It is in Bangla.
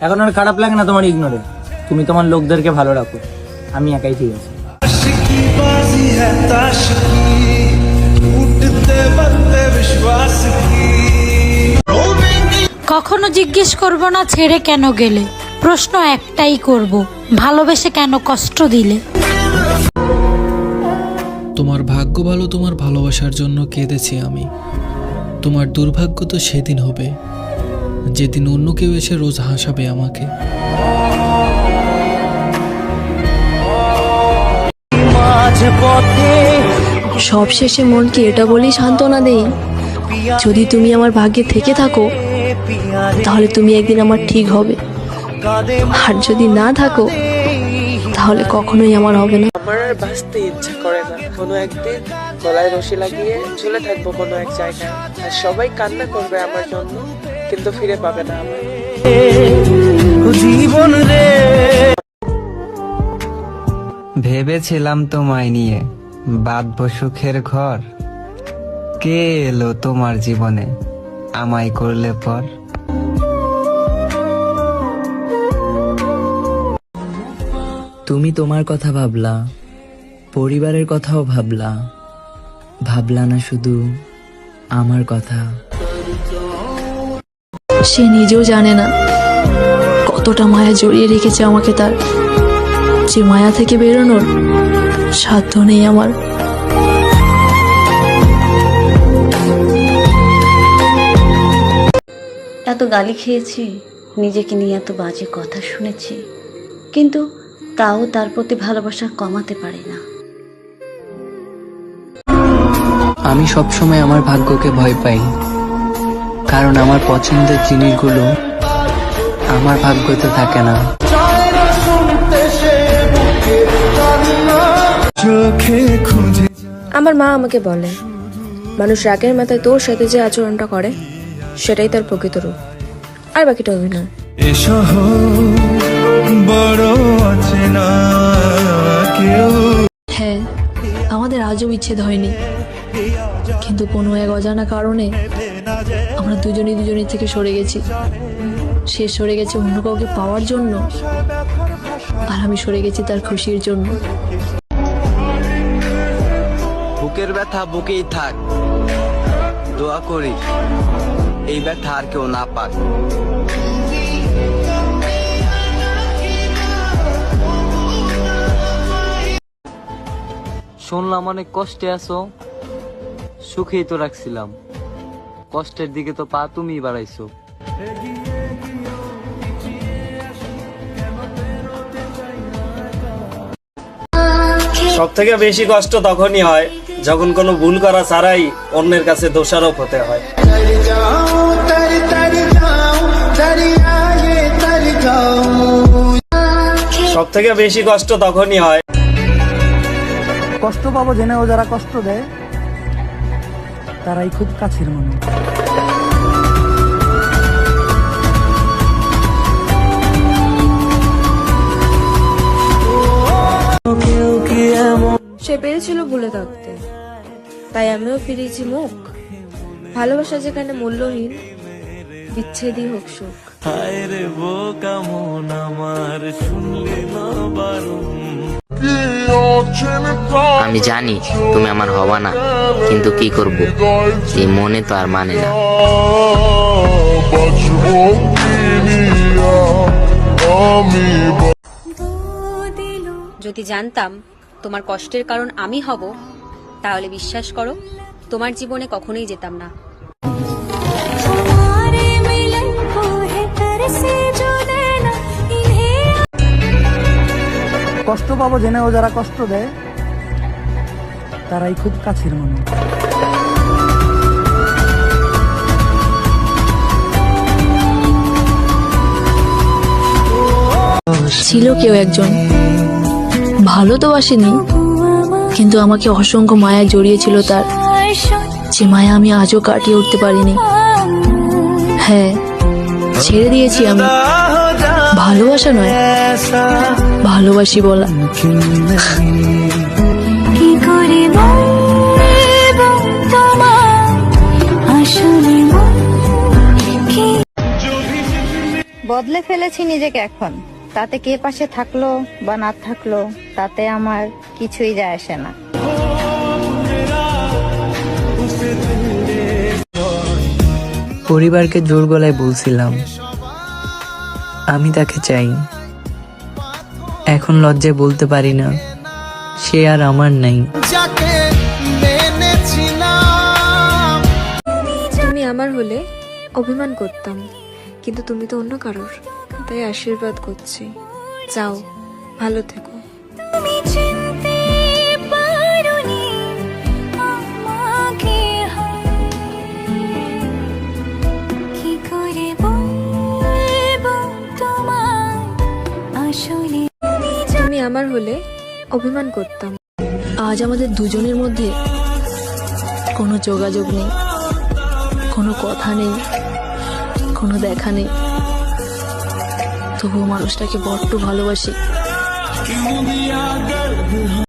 এখন আর খারাপ লাগে না তোমার ইগনোরে তুমি তোমার লোকদেরকে ভালো রাখো। আমি একাই ঠিক আছি। কখনো জিজ্ঞেস করব না ছেড়ে কেন গেলে? প্রশ্ন একটাই করব ভালোবেসে কেন কষ্ট দিলে? তোমার ভাগ্য ভালো তোমার ভালোবাসার জন্য কেঁদেছি আমি। তোমার দুর্ভাগ্য তো সেদিন হবে। যেদিন অন্য কেউ এসে রোজ হাসাবে আমাকে। সবশেষে মনকে এটা বলেই সান্ত্বনা দেই? যদি তুমি আমার ভাগ্যে থেকে থাকো তাহলে তুমি একদিন আমার ঠিক হবে। আর যদি না থাকো তাহলে কখনোই আমার হবে না। আমার আর বাঁচতে ইচ্ছা করে না। কোনো একদিন গলায় রশি লাগিয়ে ঝুলে থাকব কোনো এক জায়গায়। আর সবাই কান্না করবে আমার জন্য। কিন্তু ফিরে পাবে না জীবন রে। ভেবেছিলাম তোমায় নিয়ে বাঁধব সুখের ঘর। কে এলো তোমার জীবনে আমায় করলে পর? তুমি তোমার কথা ভাবলা পরিবারের কথাও ভাবলা। ভাবলা না শুধু আমার কথা। সে নিজেও জানে না কতটা মায়া জড়িয়ে রেখেছে আমাকে তার। যে মায়া থেকে বেরোনোর সাধ্য নেই আমার। এত গালি খেয়েছি নিজেকে নিয়ে এত বাজে কথা শুনেছি কিন্তু তাও তার প্রতি ভালোবাসা কমাতে পারে না। আমি সবসময় আমার ভাগ্যকে ভয় পাই। কারণ আমার পছন্দের জিনিসগুলো আমার ভাগ্যতে থাকে না। চোখে আমার মা আমাকে বলে মানুষ রাগের মাথায় তোর সাথে যে আচরণটা করে সেটাই তার প্রকৃত রূপ। আর বাকিটা অভিনয়। হ্যাঁ আমাদের আজও বিচ্ছেদ হয়নি। কিন্তু কোনো এক অজানা কারণে আমরা দুজনেই দুজনের থেকে সরে গেছি। সে সরে গেছে অন্য কাউকে পাওয়ার জন্য, আর আমি সরে গেছি তার খুশির জন্য। বুকের ব্যথা বুকেই থাক। দোয়া করি, এই ব্যথা আর কেউ না পাক। শুনলাম অনেক কষ্টে আছো, সুখেই তো রাখছিলাম। কষ্টের দিকে তো পা তুমি বাড়াইছো। সব থেকে বেশি কষ্ট তখনই হয় যখন কোনো ভুল করা ছাড়াই অন্যের কাছে দোষারোপ হতে হয়। সব থেকে বেশি কষ্ট তখনই হয় কষ্ট পাবো জেনেও যারা কষ্ট দেয় তারাই খুব কাছের মানুষ সে পেরেছিল ভুলে থাকতে। তাই আমিও ফিরেছি মুখ। ভালোবাসা যেখানে মূল্যহীন বিচ্ছেদই হোক সুখ। হায় রে বোকা মন আমার শুনলে না আমি জানি তুমি আমার হবা না কিন্তু কি করব? এই মনে তো আর মানে না। যদি জানতাম তোমার কষ্টের কারণ আমি হব তাহলে বিশ্বাস করো তোমার জীবনে কখনোই যেতাম না। কষ্ট পাবো, জেনেও যারা কষ্ট দেয়, তারাই খুব কাছের মানুষ। ছিল কেউ একজন। ভালো তো বাসেনি কিন্তু আমাকে অসংখ্য মায়া জড়িয়েছিল তার। যে মায়া আমি আজও কাটিয়ে উঠতে পারিনি। হ্যাঁ ছেড়ে দিয়েছি আমি। ভালোবাসা নয়। ভালোবাসি বলা। বদলে ফেলেছি নিজেকে এখন। তাতে কে পাশে থাকল বা না থাকল তাতে আমার কিছুই যায় আসে না। পরিবারকে জোর গলায় বলছিলাম আমি তাকে চাই। এখন লজ্জায় বলতে পারি না। সে আর আমার নাই। তুমি আমার হলে অভিমান করতাম কিন্তু তুমি তো অন্য কারোর। তাই আশীর্বাদ করছি। যাও ভালো থেকো। আমার হলে অভিমান করতাম। আজ আমাদের দুজনের মধ্যে কোনো যোগাযোগ নেই, কোনো কথা নেই, কোনো দেখা নেই। তবুও মানুষটাকে বড্ড ভালোবাসি।